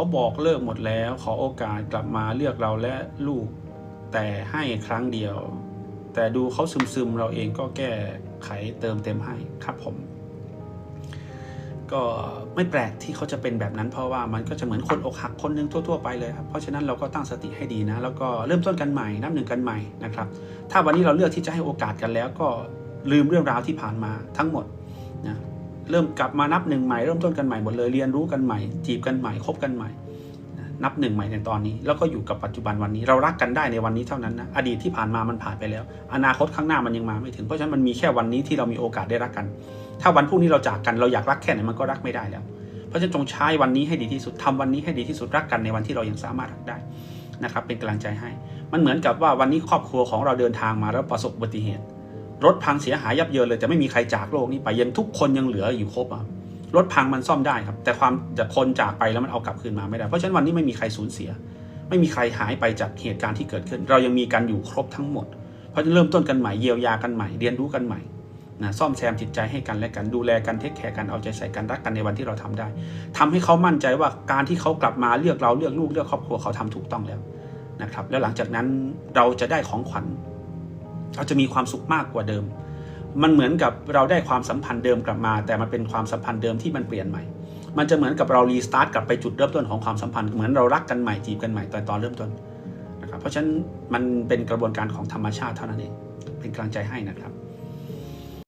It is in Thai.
เขาบอกเลิกหมดแล้ว ขอโอกาสกลับมาเลือกเราและลูก แต่ให้ครั้งเดียว แต่ดูเขาซึมๆเราเองก็แก้ไขเติมเต็มให้ครับผม ก็ไม่แปลกที่เขาจะเป็นแบบนั้น เพราะว่ามันก็จะเหมือนคนอกหักคนหนึงทั่ว ๆ ไปเลยครับเพราะฉะนั้นเราก็ตั้งสติให้ดีนะ แล้วก็เริ่มต้นกันใหม่นับหนึ่งกันใหม่นะครับ ถ้าวันนี้เราเลือกที่จะให้โอกาสกันแล้วก็ลืมเรื่องราวที่ผ่านมาทั้งหมดนะ เริ่มกลับมานับหนึ่งใหม่เริ่มต้นกันใหม่หมดเลยเรียนรู้กันใหม่ จีบกันใหม่คบกันใหม่ นับหนึ่งใหม่ในตอนนี้ แล้วก็อยู่กับปัจจุบันวันนี้เรารักกันได้ในวันนี้เท่านั้นนะอดีตที่ผ่านมามันผ่านไปแล้ว อนาคตข้างหน้ามันยังมาไม่ถึงเพราะฉะนั้นมันมีแค่วันนี้ที่เรามีโอกาสได้รักกัน ถ้าวันพรุ่งนี้เราจากกันเราอยากรักแค่ไหนมันก็รักไม่ได้แล้ว เพราะฉะนั้นจงใช้วันนี้ให้ดีที่สุดทำวันนี้ให้ดีที่สุดรักกันในวันที่เรายังสามารถรักได้นะครับเป็นกำลังใจให้ มันเหมือนกับว่าวันนี้ครอบครัวของเราเดินทางมาแล้วประสบอุบัติเหตุ รถพังเสียหายยับเยินเลยแต่ไม่มีใครจากโลกนี้ไปยังทุกคนยังเหลืออยู่ครบอะรถพังมันซ่อมได้ครับ แต่ความแต่คนจากไปแล้วมันเอากลับคืนมาไม่ได้ เพราะฉะนั้นวันนี้ไม่มีใครสูญเสีย ไม่มีใครหายไปจากเหตุการณ์ที่เกิดขึ้น เรายังมีกันอยู่ครบทั้งหมด เพราะฉะนั้นเริ่มต้นกันใหม่เยียวยากันใหม่เรียนรู้กันใหม่นะซ่อมแซมจิตใจให้กันและกันดูแลกันเทคแคร์กันเอาใจใส่กันรักกันในวันที่เราทำได้ทำให้เขามั่นใจว่าการที่เขากลับมาเลือกเราเลือกลูกเลือกครอบครัวเขาทำถูกต้องแล้วนะครับแล้วหลังจากนั้นเราจะได้ของขวัญ เราจะมีความสุขมากกว่าเดิม มันเหมือนกับเราได้ความสัมพันธ์เดิมกลับมา แต่มันเป็นความสัมพันธ์เดิมที่มันเปลี่ยนใหม่ มันจะเหมือนกับเรารีสตาร์ทกลับไปจุดเริ่มต้นของความสัมพันธ์เหมือนเรารักกันใหม่จีบกันใหม่ตอนตอนเริ่มต้นนะครับเพราะฉะนั้นมันเป็นกระบวนการของธรรมชาติเท่านั้นเองเป็นกำลังใจให้นะครับ